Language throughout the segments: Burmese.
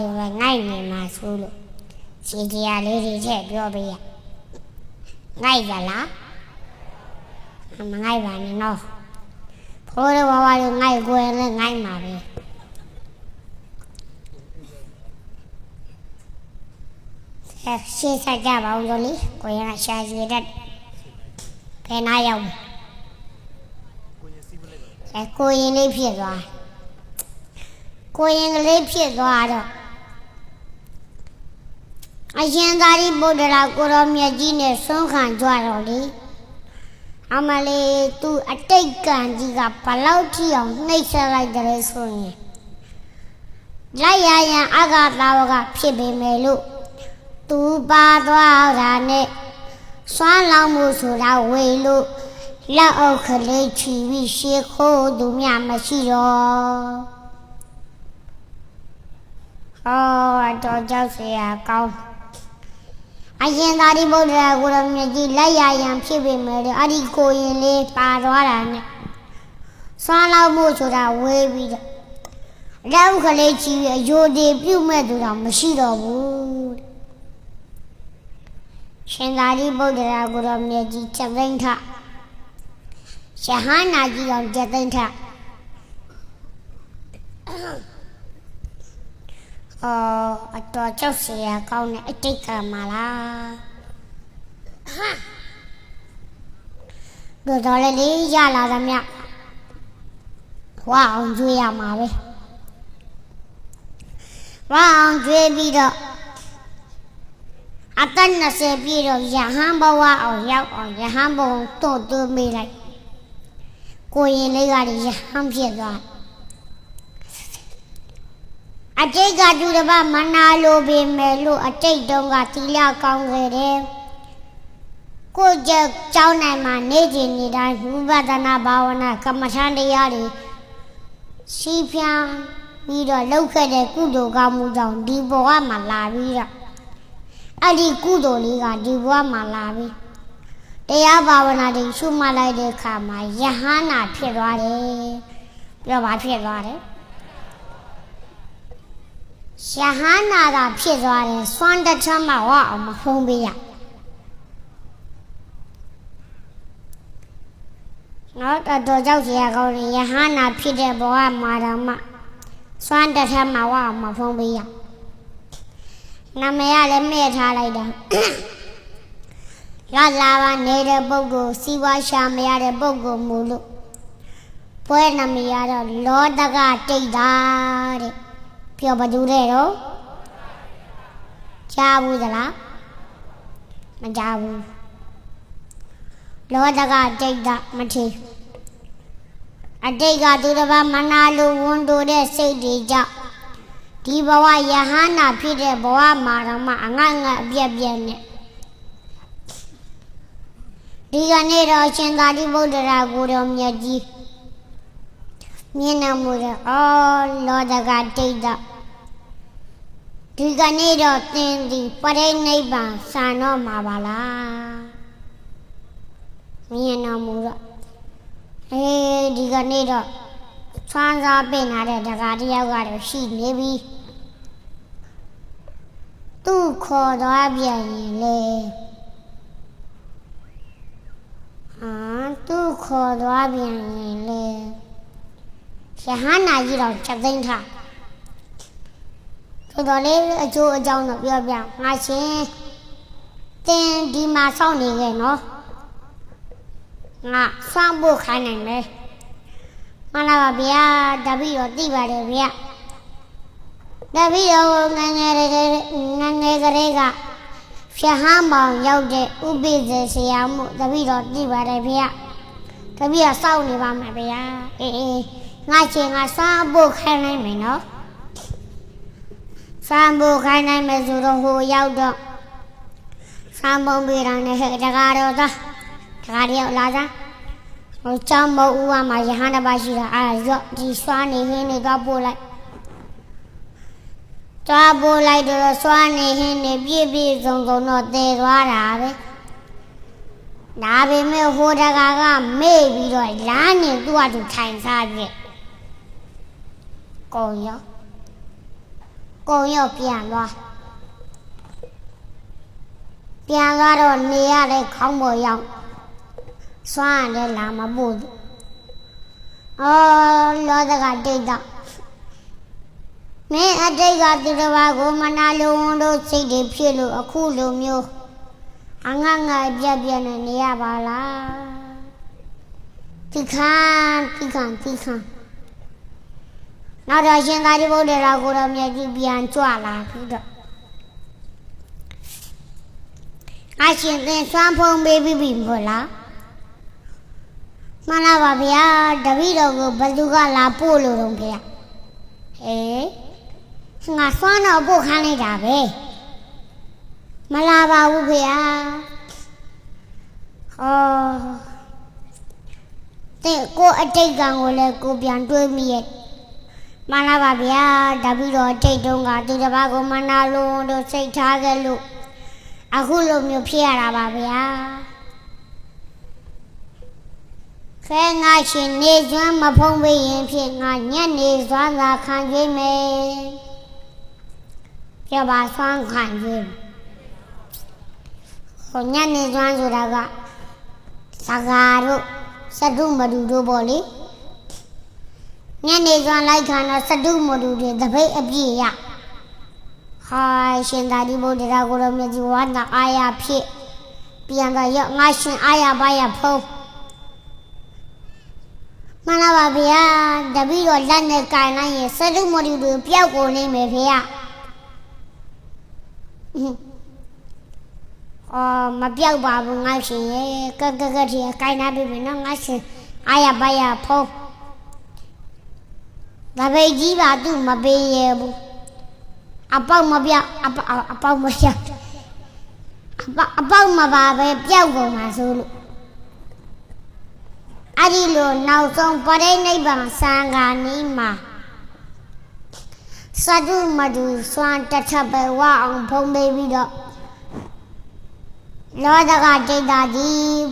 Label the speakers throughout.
Speaker 1: လေးပဲငိုက်နေမှာဆိုလို့စီတရားလေးတွေထည့်ပြောပေးရငိုက်ကြလားမငိုက်ပါနဲ့နော်ဖိုးရဘဝလေးငိုက်ကိုယ်လည်းငိုက်မှာပဲအဲရှေ့ဆက်ကြပါဦးလို့လေကိုရကရှာကြည့်တတ်ဘယ်နာရောက်အဲကိုရင်လေးဖြစ်သွားကိုရင်ကလေးဖြစ်သွားတော့ အရှင်သာရိပုတ္တရာကိုရောမြတ်ကြီးနဲ့ဆုံးခံကြတော့လေအမလေးသူအတိတ်ကံကြီးကဘလောက်ထိအောင်နှိပ်ဆက်လိုက်တယ်ဆိုရင်လိုက်ရရန်အဂသာဝကဖြစ်ပေမဲ့လို့သူပါသွားတာနဲ့စွမ်းလောင်းမှုဆိုတာဝေလို့လက်အုပ်ကလေးချီပြီးရှေးခိုးသူများမရှိတော့ဟောတော့ကြောက်เสียကောင်း အရင်သာရိပုတ္တရာကိုရမြတ်ကြီးလက်ရရန်ဖြစ်ပေမဲ့လို့အဲ့ဒီကိုရင်လေးပါသွားတာနဲ့စွမ်းလောင်းမှုဆိုတာဝေးပြီးတော့လက်ဥကလေးချီပြီးအယိုဒီပြုတ်မဲ့သူတော့မရှိတော့ဘူးတဲ့ရှင်သာရိပုတ္တရာကိုရမြတ်ကြီးချက်သိမ်းထရဟန္တာကြီးအောင်ချက်သိမ်းထ အော်အတော်ကြောက်စရာကောင်းတဲ့အတိတ်ကမှာလားဟာဒိုတော်လေးလေးရလာသမျှဝါအောင်ကျွေးရမှာပဲဝါအောင်ကျွေးပြီးတော့အသက်20ပြည့်တော့ယဟန်ဘဝအောင်ရောက်အောင်ယဟန်ဘုံတွန့်သွင်းမိလိုက်ကိုရင်လေးကလည်းယဟန်ဖြစ်သွားတယ် အတိတ်ကသူတစ်ပတ်မနာလိုပေမဲ့လို့အတိတ်တုန်းကသီလကောင်းခဲ့တယ်ကိုကြကြောင်းနိုင်မှာနေကျင်နေတိုင်းဝိပဿနာဘာဝနာကမ္မထန်တရားတွေရှိဖြံပြီးတော့လောက်ခဲ့တဲ့ကုသိုလ်ကောင်းမှုကြောင့်ဒီဘဝမှာလာပြီးတော့အဲ့ဒီကုသိုလ်လေးကဒီဘဝမှာလာပြီးတရားဘာဝနာတွေရှုမှတ်လိုက်တဲ့အခါမှာယဟန္တာဖြစ်သွားတယ်ပြောပါဖြစ်သွားတယ် ယဟန္တာကဖြစ်သွားတယ်စွမ်းတထမဝအောင်မဖုံးပေးရနော်တော်တော်ကြောက်စရာကောင်းတယ်ယဟန္တာဖြစ်တဲ့ဘဝမှာတော့မှစွမ်းတထမဝအောင်မဖုံးပေးရနာမည်ကလည်းမဲ့ထားလိုက်တာရလာပါနေတဲ့ပုဂ္ဂိုလ်စီဝါရှာမရတဲ့ပုဂ္ဂိုလ်မူလို့ပွဲနာမည်ကတော့လောတကတိတ်တာတဲ့ ပြောပါတူတဲ့တော့ကြားဘူးသလားမကြားဘူးလောတကတိတ်တာမထီအတိတ်ကသူတစ်ပါးမနာလိုဝန်တိုတဲ့စိတ်တွေကြောင့်ဒီဘဝယဟန္တာဖြစ်တဲ့ဘဝမှာတော့မှအငတ်ငတ်အပြက်ပြက်နဲ့ဒီကနေ့တော့ရှင်သာရိပုတ္တရာကိုတော်မြတ်ကြီး မြင်တော်မူတဲ့အော်လောတကတိတ်တော့ဒီကနေ့တော့သင်ဒီပရိနိဗ္ဗာန်ဆံတော့မှာပါလားမြင်တော်မူတော့အေးဒီကနေ့တော့ဆွမ်းစားပင်လာတဲ့တကားတယောက်ကတော့ရှိနေပြီသူ့ခေါ်သွားပြန်ရင်လေဟာသူ့ခေါ်သွားပြန်ရင်လေ ရဟန္တာကြီးတော့ချက်သိမ်းထားတော်တော်လေးအကျိုးအကြောင်းတော့ပြောပြငါရှင်တင်ဒီမှာစောင့်နေခဲ့နော်ငါဆွမ်းဖို့ခိုင်းနိုင်မယ်မလာပါဗျာတပည့်တော်သိပါတယ်ဗျာတပည့်တော်ငငယ်ငငယ်ကလေးကဖြဟမ်းပေါင်ရောက်တဲ့ဥပိ္ပဇေဆရာမှုတပည့်တော်သိပါတယ်ဗျာတပည့်တော်စောင့်နေပါမယ်ဗျာအေးအေး ငါချင်းငါဆွမ်းဖို့ခိုင်းနိုင်မယ်နော်ဆွမ်းဖို့ခိုင်းနိုင်မယ်ဆိုတော့ဟိုရောက်တော့ဆွမ်းပုံပြေတာနဲ့ဟဲ့တကားတော့သားတကားတယောက်လာသားဟိုကျောင်းမဦးဝမှာယဟန်တစ်ပါးရှိတာအာရော့ဒီစွာနေဟင်းနေတော့ပို့လိုက်သွားပို့လိုက်တော့စွာနေဟင်းနေပြည့်ပြည့်စုံစုံတော့တည်သွားတာပဲဒါပေမဲ့ဟိုတကာကမေ့ပြီးတော့လမ်းနေသူ့အတူထိုင်စားပြည့် ကုန်ရောကုံရော့ပြန်သွားပြန်ကတော့နေရတဲ့ခေါင်းပေါ်ရောက်စွမ်းရတယ်လာမပို့ဘူးအော်လောဒကတိတ်တော့မင်းအတိတ်ကသူတစ်ပါးကိုမနာလိုဝန်တို့စိတ်တွေဖြစ်လို့အခုလိုမျိုးအငတ်ငတ်ပြက်ပြက်နဲ့နေရပါလားတိခန်တိခန်တိခ န်နောက်တော့ရှင်သာရိပုတ္တရာကိုတော့မြတ်ကြီးပြန်ကြွလာပြီးတော့အရှင်သင်ဆွမ်းဖုံးပေးပြီးပြီမို့လားမှန်လားပါဗျာတပည့်တော်ကိုဘယ်သူကလာပို့လို့တော့ဗျာဟေးငါဆွမ်းတော့ပို့ခိုင်းလိုက်တာပဲမလာပါဘူးဗျာဟောတဲ့ကိုအတိတ်ကံကိုလည်းကိုပြန်တွေးမိရဲ့ မှန်လားပါဗျာတပည့်တော်အတိတ်တုန်းကသူတစ်ပါးကိုမနာလို့တို့စိတ်ထားခဲ့လို့အခုလိုမျိုးဖြစ်ရတာပါဗျာခဲငါရှင်နေကျွမ်းမဖုံးပေးရင်ဖြစ်ငါညက်နေစွမ်းသာခံကြည့်မယ်ပြပါစွမ်းခံကြည့်ဟိုညက်နေစွမ်းဆိုတာကသကာတို့စတုမတူတို့ပေါ့လေ ညနေစွမ်းလိုက်ခံတော့စတုမတူတွေတပိတ်အပြည့်ရဟာရှင်သာဒီဘုဒ္ဓရာကိုရမြတ်ကြီးဝါနာအာရဖြစ်ပြန်တော့ရငါရှင်အာရပါရဖုံးမနာပါဗျာတပည့်တော်လက်နဲ့ကင်လိုက်ရင်စတုမရီတွေပျောက်ကုန်နေမယ်ဖေ။အော်မပြောက်ပါဘူးငါရှင်ရဲ့ကကကတီကိုင်နာပြီမနော်ငါရှင်အာရပါရဖုံး တပိတ်ကြီးပါသူမပေးရဘူးအပေါက်မပြောက်အပေါက်အပေါက်မပြောက်အပေါက်အပေါက်မပါပဲပျောက်ကုန်မှာဆိုလို့အဲ့ဒီလိုနောက်ဆုံးပရိနိဗ္ဗာန်စံဃာနီးမှာစတုမတုစွမ်းတစ်ထပ်ပဲဝအောင်ဖုံးပေးပြီးတော့လောဒကတိတ်တာဒီ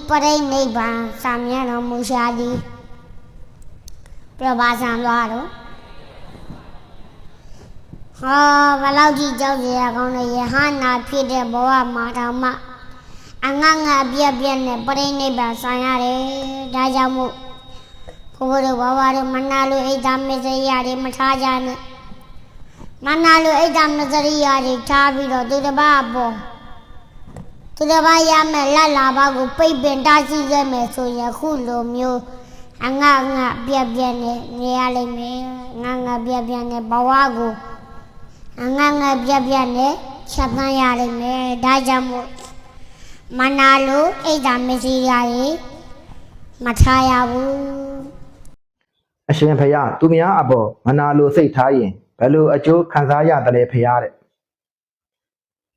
Speaker 1: ပရိနိဗ္ဗာန်စံမြတ်တော်မူရှာသည်ပြပါစံသွားတော့ ဟောဘလောက်ကြီးကြောက်ကြရကောင်းလဲယဟနာဖြစ်တဲ့ဘဝမှာတော်မှအငငပြက်ပြက်နဲ့ပရိနိဗ္ဗာန်ဆိုင်ရတယ်ဒါကြောင့်မို့ဘုရားတို့ဘဝတို့မနာလိုအိတ်သားမစ္စရိယာတွေမထားကြနဲ့မနာလိုအိတ်သားမစ္စရိယာတွေထားပြီးတော့သူတစ်ပါးပေါ်သူတစ်ပါးရမယ်လက်လာပါကိုပိတ်ပင်တားရှိခဲ့မယ်ဆိုရင်ခုလိုမျိုးအငငပြက်ပြက်နဲ့နေရလိမ့်မယ်ငငပြက်ပြက်နဲ့ဘဝကို အငငယ်ပြက်ပြက်နဲ့ချက်သန်းရလိမ့်မယ်ဒါကြောင့်မို့မနာလို့အိတ်တာမစီရည်မထားရဘူး
Speaker 2: အရှင်ဖယားသူများအပေါ်မနာလိုစိတ်ထားရင်ဘယ်လိုအကျိုးခံစားရတယ်လဲဖယားတဲ့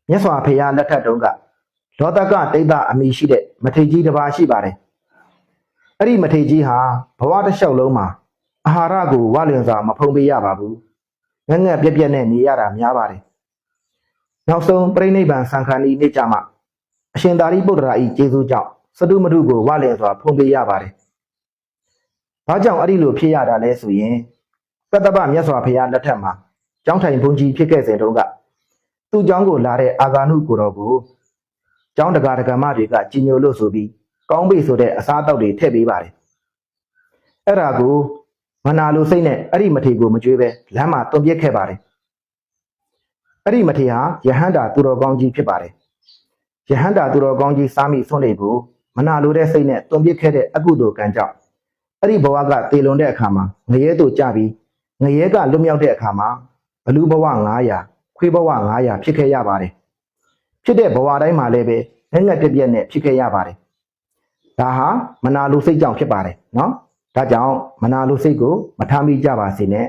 Speaker 2: မြတ်စွာဘုရားလက်ထက်တုန်းကလောတကတိတ်တအမိရှိတဲ့မထေကြီးတစ်ပါးရှိပါတယ်အဲ့ဒီမထေကြီးဟာဘဝတစ်လျှောက်လုံးမှာအာဟာရကိုဝလင်စွာမဖုံးပေးရပါဘူး ငက်ငက်ပြက်ပြက်နဲ့နေရတာများပါတယ်နောက်ဆုံးပြိဋိဘံစံခါနီနေ့ကြမှာအရှင်သာရိပုတ္တရာဤကျေးဇူးကြောင့်စတုမတုကိုဝလင်စွာဖုံးပေးရပါတယ်။ဘာကြောင့်အဲ့ဒီလိုဖြစ်ရတာလဲဆိုရင်ကတ္တပမြတ်စွာဘုရားလက်ထက်မှာကျောင်းထိုင်ဘုန်းကြီးဖြစ်ခဲ့စဉ်တုန်းကသူ့ကျောင်းကိုလာတဲ့အာဂါနုကိုတော်ကိုကျောင်းတကာတကမတွေကကြီးညိုလို့ဆိုပြီးကောင်းပြီဆိုတဲ့အစားအသောက်တွေထည့်ပေးပါတယ်။အဲ့ဒါကို မနာလိုစိတ်နဲ့အဲ့ဒီမထေကိုမကြွေးပဲလမ်းမှာတုံပြစ်ခဲ့ပါတယ်အဲ့ဒီမထေဟာယဟန္တာသူတော်ကောင်းကြီးဖြစ်ပါတယ်ယဟန္တာသူတော်ကောင်းကြီးစားမိဆွန့်လေကိုမနာလိုတဲ့စိတ်နဲ့တုံပြစ်ခဲ့တဲ့အကုသိုလ်ကံကြောင့်အဲ့ဒီဘဝကတေလွန်တဲ့အခါမှာငရဲတို့ကြပြီးငရဲကလွတ်မြောက်တဲ့အခါမှာဘလူဘဝ900ခွေးဘဝ900ဖြစ်ခဲ့ရပါတယ်ဖြစ်တဲ့ဘဝတိုင်းမှာလည်းပဲငက်ငက်ပြက်ပြက်နဲ့ဖြစ်ခဲ့ရပါတယ်ဒါဟာမနာလိုစိတ်ကြောင့်ဖြစ်ပါတယ်နော် ဒါကြောင့်မနာလိုစိတ်ကိုမထားမိကြပါစေနဲ့